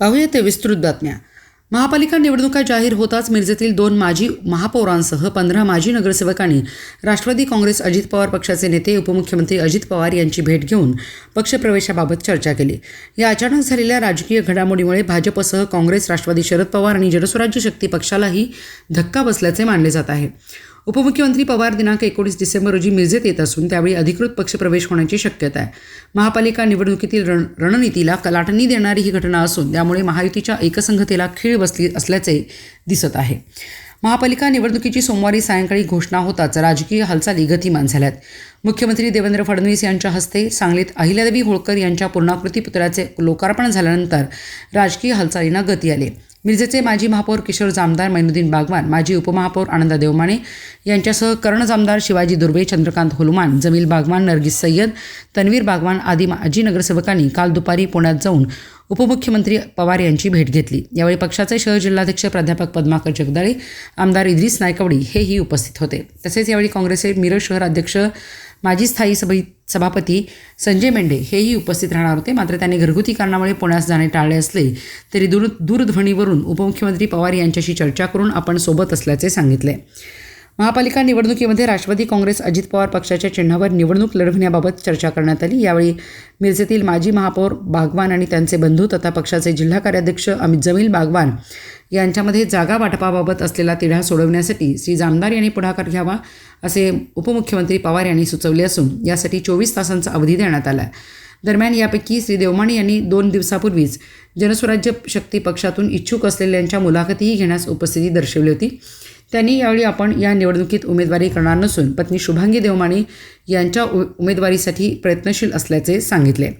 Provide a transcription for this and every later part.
पाहूया ते विस्तृत बातम्या. महापालिका निवडणुका जाहीर होताच मिरजेतील दोन माजी महापौरांसह पंधरा माजी नगरसेवकांनी राष्ट्रवादी काँग्रेस अजित पवार पक्षाचे नेते उपमुख्यमंत्री अजित पवार यांची भेट घेऊन पक्षप्रवेशाबाबत चर्चा केली. या अचानक झालेल्या राजकीय घडामोडीमुळे भाजपसह काँग्रेस राष्ट्रवादी शरद पवार आणि जनस्वराज्य शक्ती पक्षालाही धक्का बसल्याचे मानले जात आहे. उपमुख्यमंत्री पवार दिनांक एकोणीस डिसेंबर रोजी मिरजेत येत असून त्यावेळी अधिकृत पक्षप्रवेश होण्याची शक्यता आहे. महापालिका निवडणुकीतील रण रणनीतीला कलाटणी देणारी ही घटना असून त्यामुळे महायुतीच्या एकसंघतेला खीळ बसली असल्याचे दिसत आहे. महापालिका निवडणुकीची सोमवारी सायंकाळी घोषणा होताच. राजकीय हालचाली गतिमान झाल्यात. मुख्यमंत्री देवेंद्र फडणवीस यांच्या हस्ते सांगलीत अहिल्यादेवी होळकर यांच्या पूर्णाकृती पुतळ्याचे लोकार्पण झाल्यानंतर राजकीय हालचालींना गती आली. मिरजेचे माजी महापौर किशोर जामदार मैनुद्दीन बागवान माजी उपमहापौर आनंदा देवमाने यांच्यासह कर्ण जामदार शिवाजी दुर्वे चंद्रकांत होलुमान जमील बागवान नरगिस सय्यद तन्वीर बागवान आदी माजी नगरसेवकांनी काल दुपारी पुण्यात जाऊन उपमुख्यमंत्री पवार यांची भेट घेतली. यावेळी पक्षाचे शहर जिल्हाध्यक्ष प्राध्यापक पद्माकर जगदाळे आमदार इद्रिस नायकवडी हेही उपस्थित होते. तसेच यावेळी काँग्रेसचे मिरज शहर अध्यक्ष माजी स्थायी सभा सभापती संजय मेंढे हेही उपस्थित राहणार होते. मात्र त्यांनी घरगुती कारणामुळे पुण्यास जाणे टाळले असले तरी दूर दूरध्वनीवरून उपमुख्यमंत्री पवार यांच्याशी चर्चा करून आपण सोबत असल्याचे सांगितले. महापालिका निवडणुकीमध्ये राष्ट्रवादी काँग्रेस अजित पवार पक्षाच्या चिन्हावर निवडणूक लढवण्याबाबत चर्चा करण्यात आली. यावेळी मिरजेतील माजी महापौर बागवान आणि त्यांचे बंधू तथा पक्षाचे जिल्हा कार्याध्यक्ष अमित जमील बागवान यांच्यामध्ये जागा वाटपाबाबत असलेला तिढा सोडवण्यासाठी श्री जामदार यांनी पुढाकार घ्यावा असे उपमुख्यमंत्री पवार यांनी सुचवले असून यासाठी चोवीस तासांचा अवधी देण्यात आला दरम्यान यापैकी श्री देवमाणे यांनी दोन दिवसापूर्वीच जनस्वराज्य शक्ती पक्षातून इच्छुक असलेल्यांच्या मुलाखतीही घेण्यास उपस्थिती दर्शवली होती. त्यांनी यावेळी आपण या निवडणुकीत उमेदवारी करणार नसून पत्नी शुभांगी देवमाणी यांच्या उ उमेदवारीसाठी प्रयत्नशील असल्याचे सांगितले.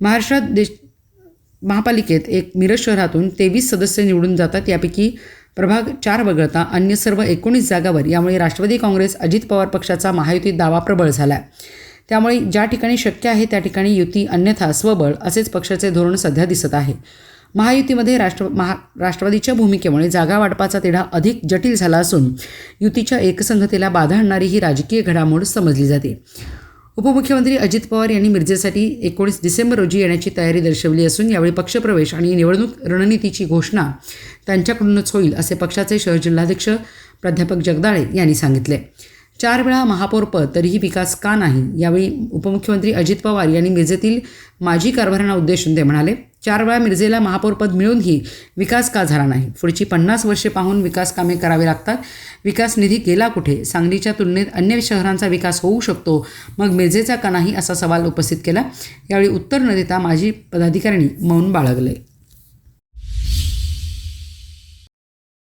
महाराष्ट्रात देश महापालिकेत एक मिरज शहरातून तेवीस सदस्य निवडून जातात. यापैकी प्रभाग चार वगळता अन्य सर्व एकोणीस जागावर यामुळे राष्ट्रवादी काँग्रेस अजित पवार पक्षाचा महायुतीत दावा प्रबळ झाला आहे त्यामुळे ज्या ठिकाणी शक्य आहे त्या ठिकाणी युती अन्यथा स्वबळ असेच पक्षाचे धोरण सध्या दिसत आहे. महायुतीमध्ये राष्ट्र महा राष्ट्रवादीच्या भूमिकेमुळे जागा वाटपाचा तिढा अधिक जटिल झाला असून युतीच्या एकसंघतेला बाधा आणणारी ही राजकीय घडामोड समजली जाते. उपमुख्यमंत्री अजित पवार यांनी मिरजेसाठी एकोणीस डिसेंबर रोजी येण्याची तयारी दर्शवली असून यावेळी पक्षप्रवेश आणि निवडणूक रणनीतीची घोषणा त्यांच्याकडूनच होईल असे पक्षाचे शहर जिल्हाध्यक्ष प्राध्यापक जगदाळे यांनी सांगितले. चार वेळा महापौरपद तरीही विकास का नाही यावेळी उपमुख्यमंत्री अजित पवार यांनी मिरजेतील माजी कारभारांना उद्देशून ते म्हणाले चार वेळा मिरजेला महापौरपद मिळूनही विकास का झाला नाही? पुढची पन्नास वर्षे पाहून विकास कामे करावी लागतात. विकास निधी गेला कुठे? सांगलीच्या तुलनेत अन्य शहरांचा विकास होऊ शकतो. मग मिरजेचा का नाही असा सवाल उपस्थित केला? यावेळी उत्तर न देता माजी पदाधिकाऱ्यांनी मौन बाळगले.